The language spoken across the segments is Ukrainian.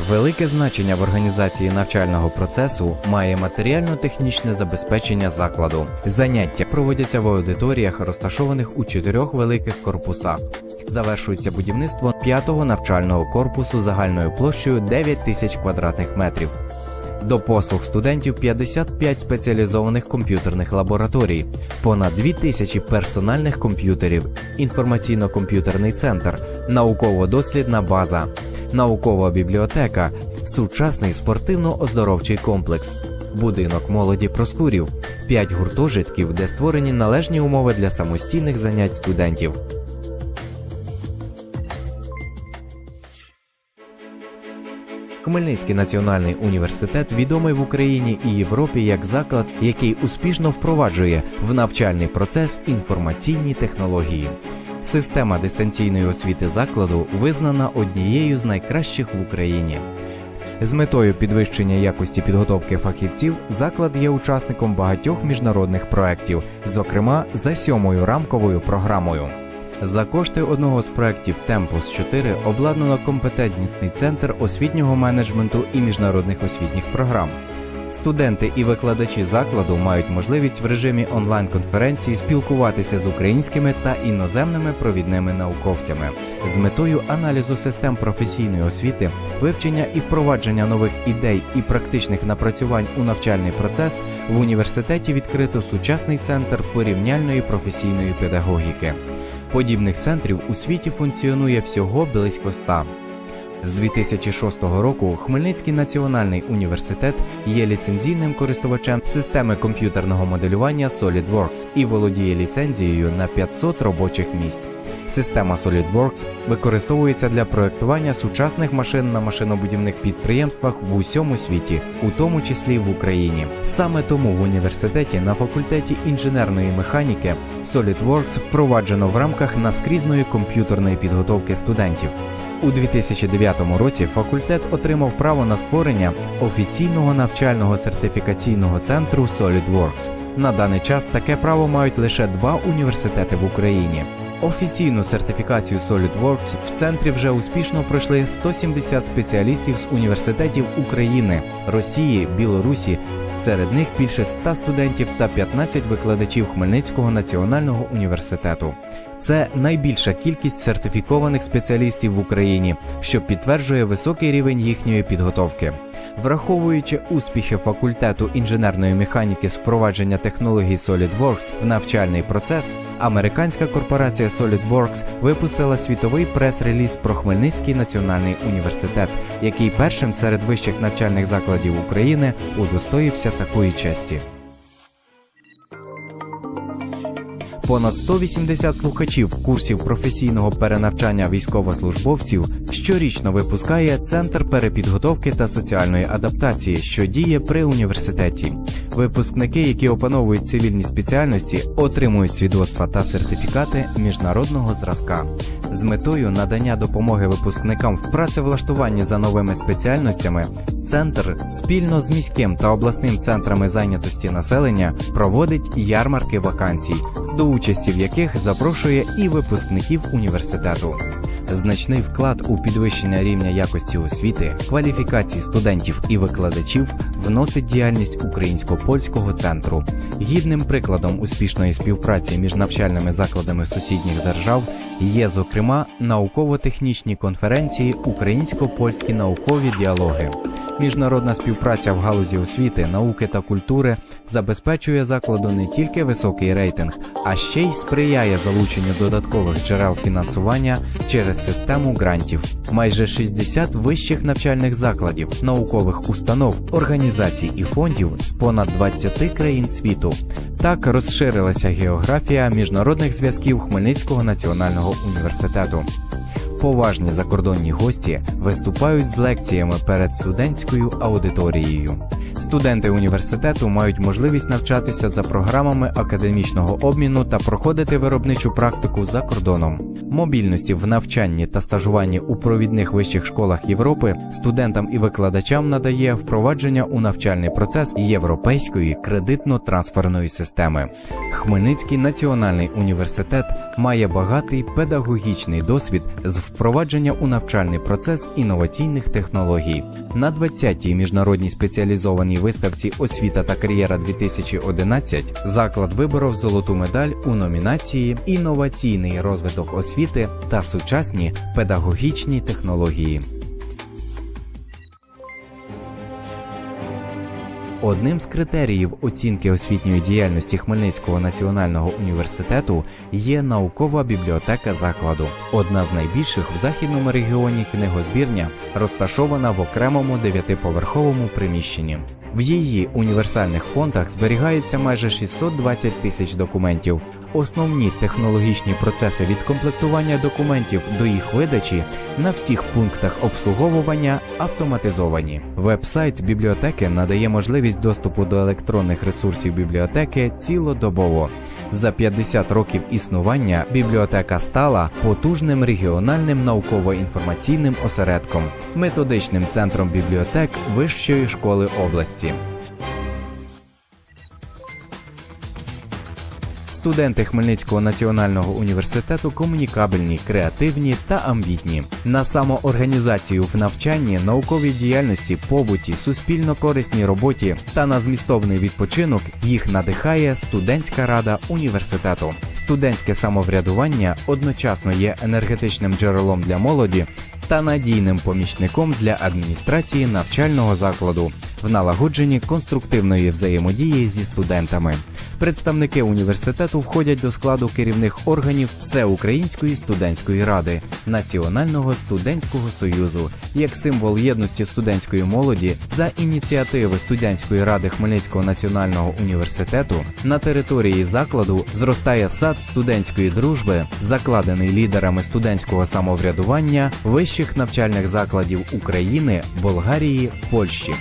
Велике значення в організації навчального процесу має матеріально-технічне забезпечення закладу. Заняття проводяться в аудиторіях, розташованих у чотирьох великих корпусах. Завершується будівництво п'ятого навчального корпусу загальною площею 9 тисяч квадратних метрів. До послуг студентів 55 спеціалізованих комп'ютерних лабораторій, понад 2 тисячі персональних комп'ютерів, інформаційно-комп'ютерний центр, науково-дослідна база, наукова бібліотека, сучасний спортивно-оздоровчий комплекс, будинок молоді Проскурів, 5 гуртожитків, де створені належні умови для самостійних занять студентів. Хмельницький національний університет відомий в Україні і Європі як заклад, який успішно впроваджує в навчальний процес інформаційні технології. Система дистанційної освіти закладу визнана однією з найкращих в Україні. З метою підвищення якості підготовки фахівців заклад є учасником багатьох міжнародних проєктів, зокрема за сьомою рамковою програмою. За кошти одного з проєктів Темпус 4 обладнано компетентнісний центр освітнього менеджменту і міжнародних освітніх програм. Студенти і викладачі закладу мають можливість в режимі онлайн-конференції спілкуватися з українськими та іноземними провідними науковцями з метою аналізу систем професійної освіти, вивчення і впровадження нових ідей і практичних напрацювань у навчальний процес в університеті відкрито сучасний центр порівняльної професійної педагогіки. Подібних центрів у світі функціонує всього близько ста. З 2006 року Хмельницький національний університет є ліцензійним користувачем системи комп'ютерного моделювання SolidWorks і володіє ліцензією на 500 робочих місць. Система SolidWorks використовується для проектування сучасних машин на машинобудівних підприємствах в усьому світі, у тому числі в Україні. Саме тому в університеті на факультеті інженерної механіки SolidWorks впроваджено в рамках наскрізної комп'ютерної підготовки студентів. У 2009 році факультет отримав право на створення офіційного навчального сертифікаційного центру SolidWorks. На даний час таке право мають лише два університети в Україні. Офіційну сертифікацію SolidWorks в центрі вже успішно пройшли 170 спеціалістів з університетів України, Росії, Білорусі. Серед них більше 100 студентів та 15 викладачів Хмельницького національного університету. Це найбільша кількість сертифікованих спеціалістів в Україні, що підтверджує високий рівень їхньої підготовки. Враховуючи успіхи факультету інженерної механіки з впровадження технологій SolidWorks в навчальний процес, американська корпорація SolidWorks випустила світовий прес-реліз про Хмельницький національний університет, який першим серед вищих навчальних закладів України удостоївся такої честі. Понад 180 слухачів курсів професійного перенавчання військовослужбовців щорічно випускає Центр перепідготовки та соціальної адаптації, що діє при університеті. Випускники, які опановують цивільні спеціальності, отримують свідоцтва та сертифікати міжнародного зразка. З метою надання допомоги випускникам в працевлаштуванні за новими спеціальностями, центр спільно з міським та обласним центрами зайнятості населення проводить ярмарки вакансій, до участі в яких запрошує і випускників університету. Значний вклад у підвищення рівня якості освіти, кваліфікації студентів і викладачів вносить діяльність українсько-польського центру. Гідним прикладом успішної співпраці між навчальними закладами сусідніх держав є, зокрема, науково-технічні конференції Українсько-польські наукові діалоги. Міжнародна співпраця в галузі освіти, науки та культури забезпечує закладу не тільки високий рейтинг, а ще й сприяє залученню додаткових джерел фінансування через систему грантів. Майже 60 вищих навчальних закладів, наукових установ, організацій і фондів з понад 20 країн світу. Так розширилася географія міжнародних зв'язків Хмельницького національного університету. Поважні закордонні гості виступають з лекціями перед студентською аудиторією. Студенти університету мають можливість навчатися за програмами академічного обміну та проходити виробничу практику за кордоном. мобільності в навчанні та стажуванні у провідних вищих школах Європи студентам і викладачам надає впровадження у навчальний процес європейської кредитно-трансферної системи. Хмельницький національний університет має багатий педагогічний досвід з впровадження у навчальний процес інноваційних технологій. На 20-й міжнародній спеціалізованій виставці Освіта та кар'єра 2011 заклад виборов золоту медаль у номінації Інноваційний розвиток освіти та сучасні педагогічні технології. Одним з критеріїв оцінки освітньої діяльності Хмельницького національного університету є наукова бібліотека закладу, одна з найбільших в західному регіоні книгозбірня, розташована в окремому дев'ятиповерховому приміщенні. В її універсальних фондах зберігається майже 620 тисяч документів. Основні технологічні процеси від комплектування документів до їх видачі на всіх пунктах обслуговування автоматизовані. Веб-сайт бібліотеки надає можливість доступу до електронних ресурсів бібліотеки цілодобово. За 50 років існування бібліотека стала потужним регіональним науково-інформаційним осередком, методичним центром бібліотек Вищої школи області. Студенти Хмельницького національного університету комунікабельні, креативні та амбітні. На самоорганізацію в навчанні, науковій діяльності, побуті, суспільно корисній роботі та на змістовний відпочинок їх надихає студентська рада університету. Студентське самоврядування одночасно є енергетичним джерелом для молоді та надійним помічником для адміністрації навчального закладу в налагодженні конструктивної взаємодії зі студентами. Представники університету входять до складу керівних органів Всеукраїнської студентської ради, Національного студентського союзу як символ єдності студентської молоді за ініціативи студентської ради Хмельницького національного університету на території закладу зростає сад студентської дружби, закладений лідерами студентського самоврядування вищих навчальних закладів України, Болгарії, Польщі.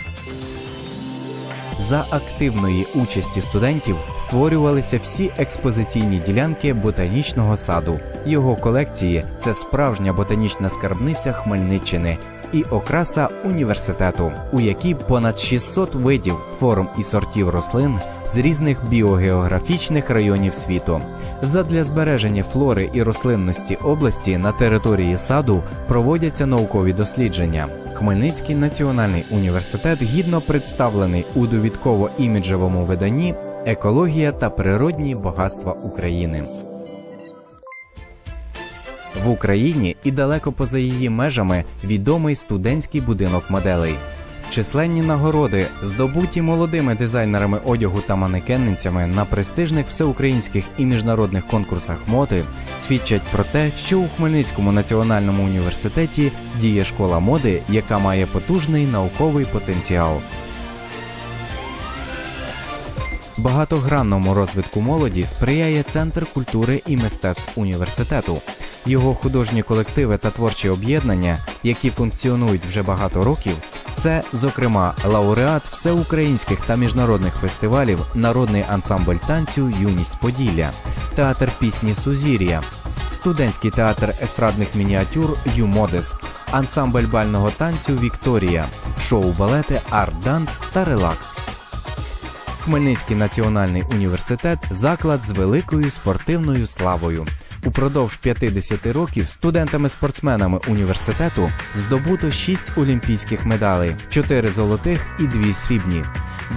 За активної участі студентів створювалися всі експозиційні ділянки ботанічного саду. Його колекції це справжня ботанічна скарбниця Хмельниччини і окраса університету, у якій понад 600 видів форм і сортів рослин з різних біогеографічних районів світу. Задля збереження флори і рослинності області на території саду проводяться наукові дослідження. Хмельницький національний університет гідно представлений у довідково-іміджевому виданні Екологія та природні багатства України. В Україні і далеко поза її межами відомий студентський будинок моделей. Численні нагороди, здобуті молодими дизайнерами одягу та манекенницями на престижних всеукраїнських і міжнародних конкурсах моди, свідчать про те, що у Хмельницькому національному університеті діє школа моди, яка має потужний науковий потенціал. Багатогранному розвитку молоді сприяє Центр культури і мистецтв університету. Його художні колективи та творчі об'єднання, які функціонують вже багато років, це, зокрема, лауреат всеукраїнських та міжнародних фестивалів, народний ансамбль танцю Юність Поділля, театр пісні Сузір'я, студентський театр естрадних мініатюр Юмодес, ансамбль бального танцю Вікторія, шоу-балети Арт Данс та Релакс. Хмельницький національний університет заклад з великою спортивною славою. Упродовж 50 років студентами-спортсменами університету здобуто 6 олімпійських медалей, 4 золотих і 2 срібні,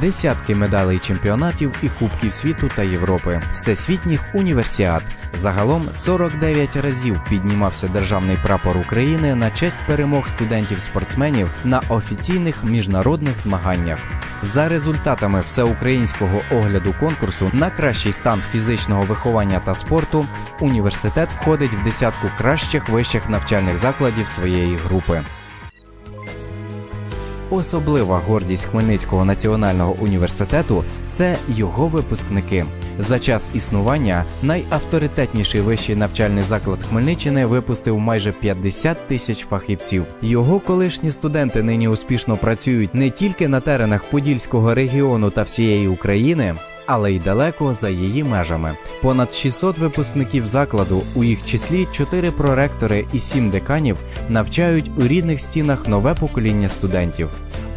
десятки медалей чемпіонатів і Кубків світу та Європи, всесвітніх універсіад. Загалом 49 разів піднімався державний прапор України на честь перемог студентів-спортсменів на офіційних міжнародних змаганнях. За результатами всеукраїнського огляду конкурсу на кращий стан фізичного виховання та спорту університет входить в десятку кращих вищих навчальних закладів своєї групи. Особлива гордість Хмельницького національного університету це його випускники. За час існування найавторитетніший вищий навчальний заклад Хмельниччини випустив майже 50 тисяч фахівців. Його колишні студенти нині успішно працюють не тільки на теренах Подільського регіону та всієї України, але й далеко за її межами. Понад 600 випускників закладу, у їх числі 4 проректори і 7 деканів, навчають у рідних стінах нове покоління студентів.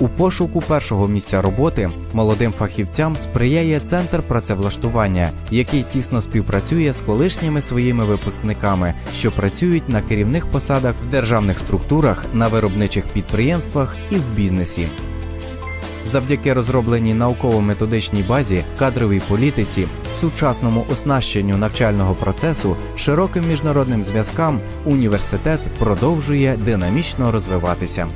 У пошуку першого місця роботи молодим фахівцям сприяє центр працевлаштування, який тісно співпрацює з колишніми своїми випускниками, що працюють на керівних посадах в державних структурах, на виробничих підприємствах і в бізнесі. Завдяки розробленій науково-методичній базі, кадровій політиці, сучасному оснащенню навчального процесу, широким міжнародним зв'язкам, університет продовжує динамічно розвиватися,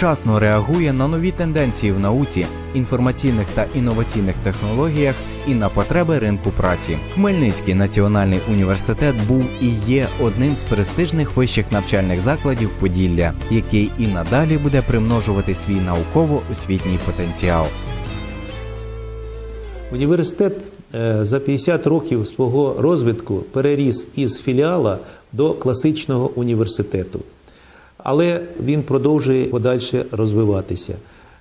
вчасно реагує на нові тенденції в науці, інформаційних та інноваційних технологіях і на потреби ринку праці. Хмельницький національний університет був і є одним з престижних вищих навчальних закладів Поділля, який і надалі буде примножувати свій науково-освітній потенціал. Університет е, за 50 років свого розвитку переріс із філіала до класичного університету. Але він продовжує подальше розвиватися.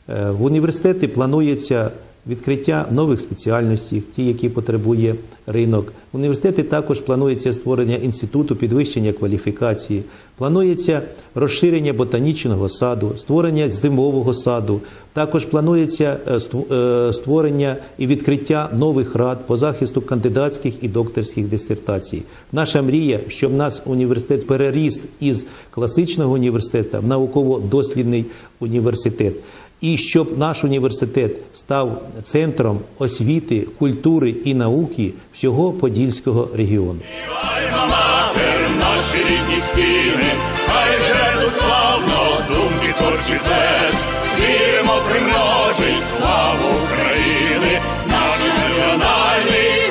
Е, В університеті планується відкриття нових спеціальностей, ті, які потребує ринок. В університеті також планується створення інституту підвищення кваліфікації, планується розширення ботанічного саду, створення зимового саду. Також планується е, е, створення і відкриття нових рад по захисту кандидатських і докторських дисертацій. Наша мрія, щоб наш університет переріс із класичного університету в науково-дослідний університет і щоб наш університет став центром освіти, культури і науки всього Подільського регіону. Наші рідні стіни, хай же славно думки творчі зет, віримо, примножить славу України, наш національний.